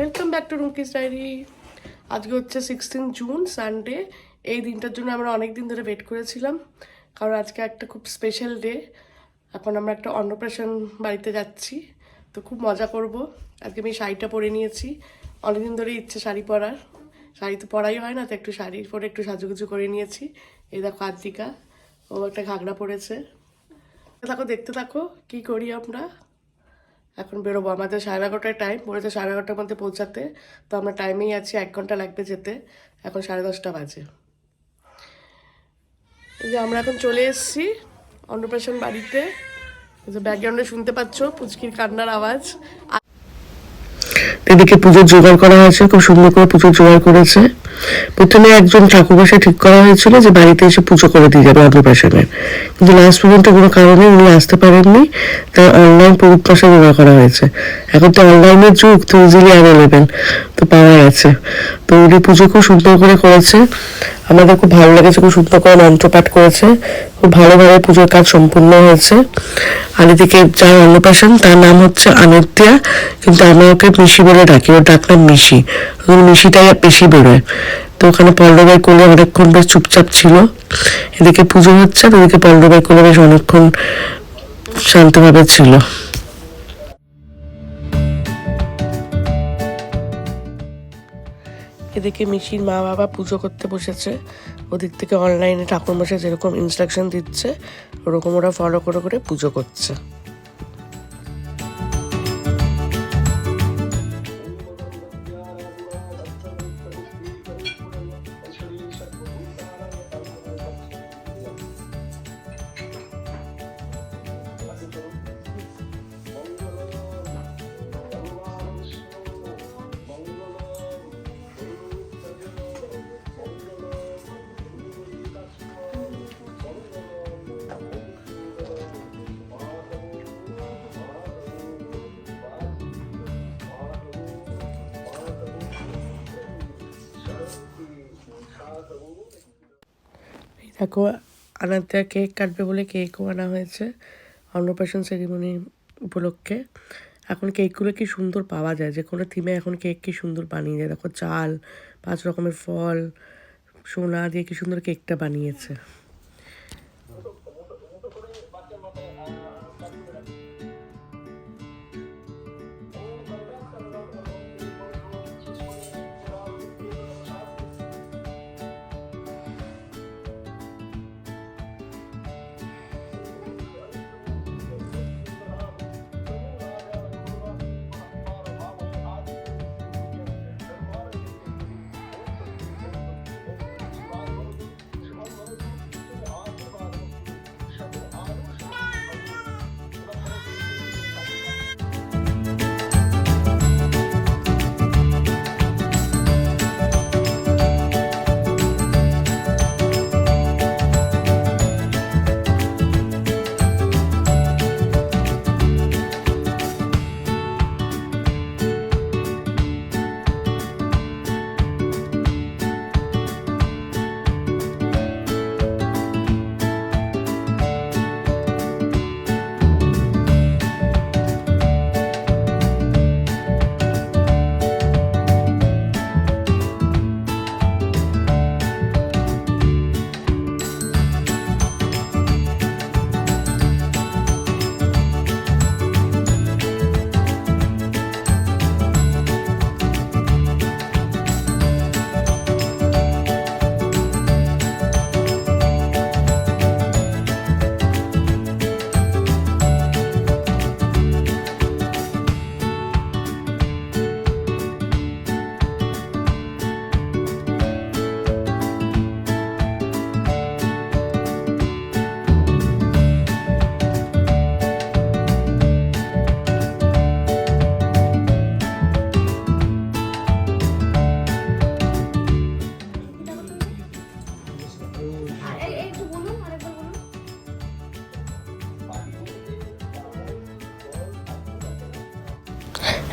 Welcome back to Rumki's diary আজকে হচ্ছে sixteen June Sunday এই দিনটার জন্য আমরা অনেক দিন ধরে ওয়েট করেছিলাম। কারণ আজকে একটা খুব স্পেশাল ডে এখন আমরা একটা অন্নপ্রাশন বাড়িতে যাচ্ছি। তো খুব মজা করব। আজকে আমি শাড়িটা পরে নিয়েছি। অনেকদিন ধরে ইচ্ছে শাড়ি পরার। শাড়ি তো পরাই হয় না, তো একটু শাড়ি পরে একটু সাজুগুজু করে নিয়েছি। এই দেখো আদ্রিকা ও একটা ঘাগড়া পরেছে। থাকো দেখতে থাকো, কি করি আমরা? এখন বেরোবো। আমাদের সাড়ে এগারোটায় টাইম বলেছে সাড়ে এগারোটার মধ্যে পৌঁছাতে। তো আমরা টাইমেই আছি, এক ঘণ্টা লাগবে যেতে। এখন সাড়ে দশটা বাজে। যে আমরা এখন চলে এসেছি অন্নপ্রাশন বাড়িতে। যে ব্যাকগ্রাউন্ডে শুনতে পাচ্ছ পুচকির কান্নার আওয়াজ। এদিকে পুজোর জোগাড় করা হয়েছে, খুব সুন্দর করে পুজোর জোগাড় করেছে। প্রথমে একজন ঠাকুর বসে ঠিক করা হয়েছিল যে বাড়িতে এসে পুজো করে দিয়ে যাবে অন্নপ্রাশনের কিন্তু লাস্ট পর্যন্ত কোনো কারণে উনি আসতে পারেননি। তাই অনলাইন প্রদীপ প্রসাদ জোগাড় করা হয়েছে। এখন তো অনলাইনের যুগ, তো ইজিলি অ্যাভেলেবেল তো পাওয়া গেছে তো উনি পুজো খুব সুন্দর করে করেছে। আমাদের খুব ভালো লেগেছে, খুব সুন্দর করে মন্ত্রপাঠ করেছে, খুব ভালোভাবে পুজোর কাজ সম্পূর্ণ হয়েছে। আর এদিকে যার অন্নপ্রাশন, তার নাম হচ্ছে আনিত্যা কিন্তু আমরা ওকে মিশি বলে ডাকি, ওর ডাকনাম মিশি। মিশিটাই বেশি বেরোয়। তো ওখানে পল্লবের কোলে অনেকক্ষণ বেশ চুপচাপ ছিল। এদিকে পুজো হচ্ছে ওদিকে পল্লবের কোলে বেশ অনেকক্ষণ শান্তভাবে ছিল। এদিকে মিশির মা বাবা পুজো করতে বসেছে। ওদিক থেকে অনলাইনে ঠাকুর মশাই যেরকম ইনস্ট্রাকশন দিচ্ছে, ওরকম ওরা ফলো করে করে পুজো করছে। এই দেখো আনাতে কেক কাটবে বলে কেকও আনা হয়েছে অন্নপ্রাশন সেরিমনি উপলক্ষে। এখন কেকগুলো কি সুন্দর পাওয়া যায়? যে কোনো থিমে এখন কেক কি সুন্দর বানিয়ে যায় দেখো চাল, পাঁচ রকমের ফল, সোনা দিয়ে কি সুন্দর কেকটা বানিয়েছে।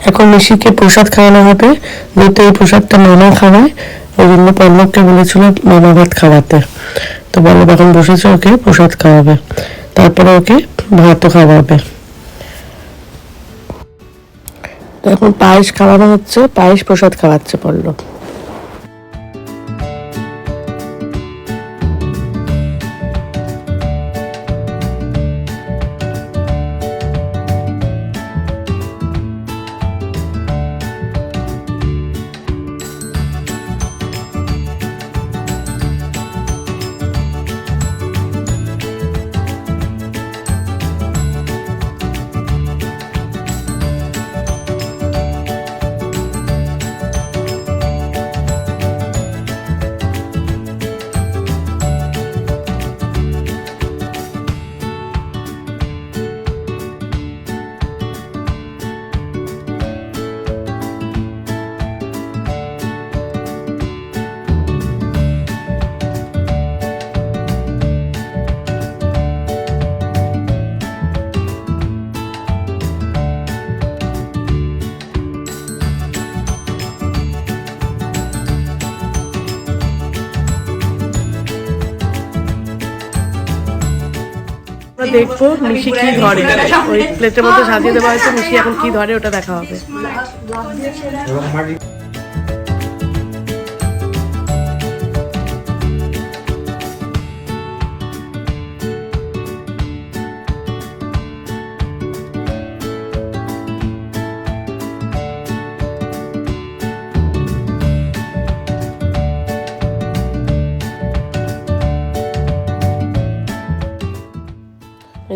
এখন মিশিকে প্রসাদ খাওয়ানো হবে। যেহেতু এই প্রসাদটা মামা খাওয়ায়। ওই জন্য পল্লবকে বলেছিল মামা ভাত খাওয়াতে। তো পল্লব এখন বসেছে, ওকে প্রসাদ খাওয়াবে। তারপরে ওকে ভাতও খাওয়াবে। তো এখন পায়েস খাওয়ানো হচ্ছে, পায়েস প্রসাদ খাওয়াচ্ছে পড়ল দেখব মিশি কি ধরে। ওই প্লেটের মধ্যে সাজিয়ে দেওয়া হয়েছে মিশি এখন কি ধরে ওটা দেখা হবে।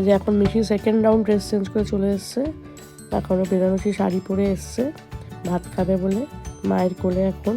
এই যে এখন মিশি সেকেন্ড রাউন্ড ড্রেস চেঞ্জ করে চলে এসছে। এখনও বেনারসি শাড়ি পরে এসছে। ভাত খাবে বলে মায়ের কোলে এখন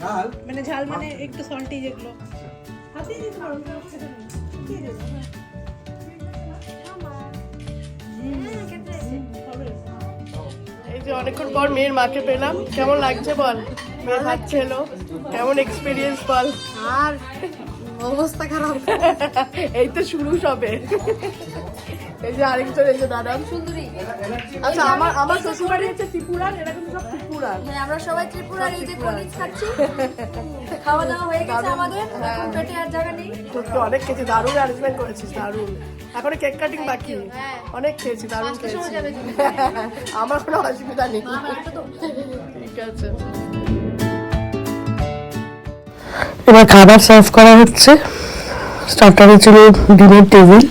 ঝাল? মানে ঝাল মানে একটু সল্টি যেগুলো। দিতে পারো। দিয়ে দেবো। এই যে অনেকক্ষণ পর মেয়ের মাকে পেলাম। কেমন লাগছে বল? মেয়ে হাত ছেলো। কেমন এক্সপিরিয়েন্স বল? আর অবস্থা খারাপ। এই তো শুরু সবে। এই যে আরেকজন এই যে দাদা। সুন্দরী। আচ্ছা আমার আমার শ্বশুর বাড়ি হচ্ছে ত্রিপুরার এরা কিন্তু সব ত্রিপুরার হ্যাঁ আমরা সবাই ত্রিপুরার এই যে খাচ্ছি। খাওয়া দাওয়া হয়ে গেছে আমাদের এখন পেটে আর জায়গা নেই। সত্যি অনেক খেয়েছি দারুণ অ্যারেঞ্জমেন্ট করেছিস দারুণ। এখন কেক কাটিং বাকি। হ্যাঁ। অনেক খেয়েছি দারুণ খেয়েছি। আমার কোনো অসুবিধা নেই। ঠিক আছে। এবার খাবার সার্ভ করা হচ্ছে। স্টার্টারে ছিল ডিমের টেবিল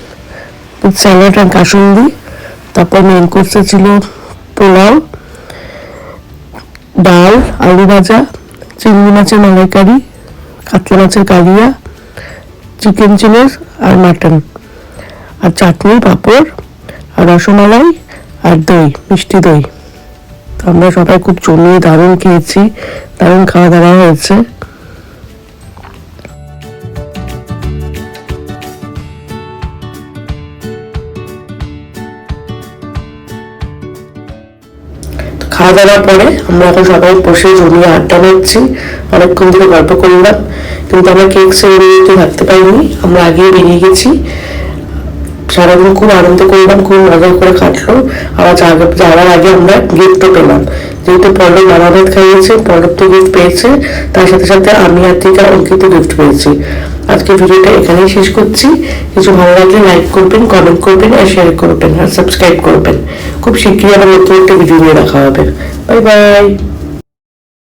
স্যালাড অ্যান্ড কাসুন্দি। তারপর মেন কোর্সে ছিল পোলাও। ডাল, আলু ভাজা, চিংড়ি মাছের মালাইকারি, কাতলা মাছের কালিয়া, চিকেন চিলের আর মাটন। আর চাটনি, পাঁপড়, আর রসমালাই, আর দই, মিষ্টি দই। আমরা সবাই খুব জমিয়ে দারুণ খেয়েছি, দারুণ খাওয়া দাওয়া হয়েছে। খাওয়া দাওয়ার পরে আমরা এখন সবাই বসে জমিয়ে আড্ডা মারছি। অনেকক্ষণ ধরে গল্প করলাম, কিন্তু আমরা কেক সেরে থাকতে পারিনি। আমরা আগেই বেরিয়ে গেছি। সারাদিন খুব আনন্দ করলাম, খুব মজা করে কাটলো আবার যাওয়ার আগে আমরা গিফটও পেলাম। যেহেতু পল্লব বাবা ভাত খাইয়েছে, পল্লব তো গিফট পেয়েছে, তার সাথে সাথে আমি আর থেকে অঙ্কিত গিফট পেয়েছি। আজকে ভিডিওটা এখানেই শেষ করছি। কিছু ভালো লাগলে লাইক করবেন কমেন্ট করবেন আর শেয়ার করবেন আর সাবস্ক্রাইব করবেন। খুব শীঘ্রই আবার নতুন একটা ভিডিও নিয়ে দেখা হবে। Bye bye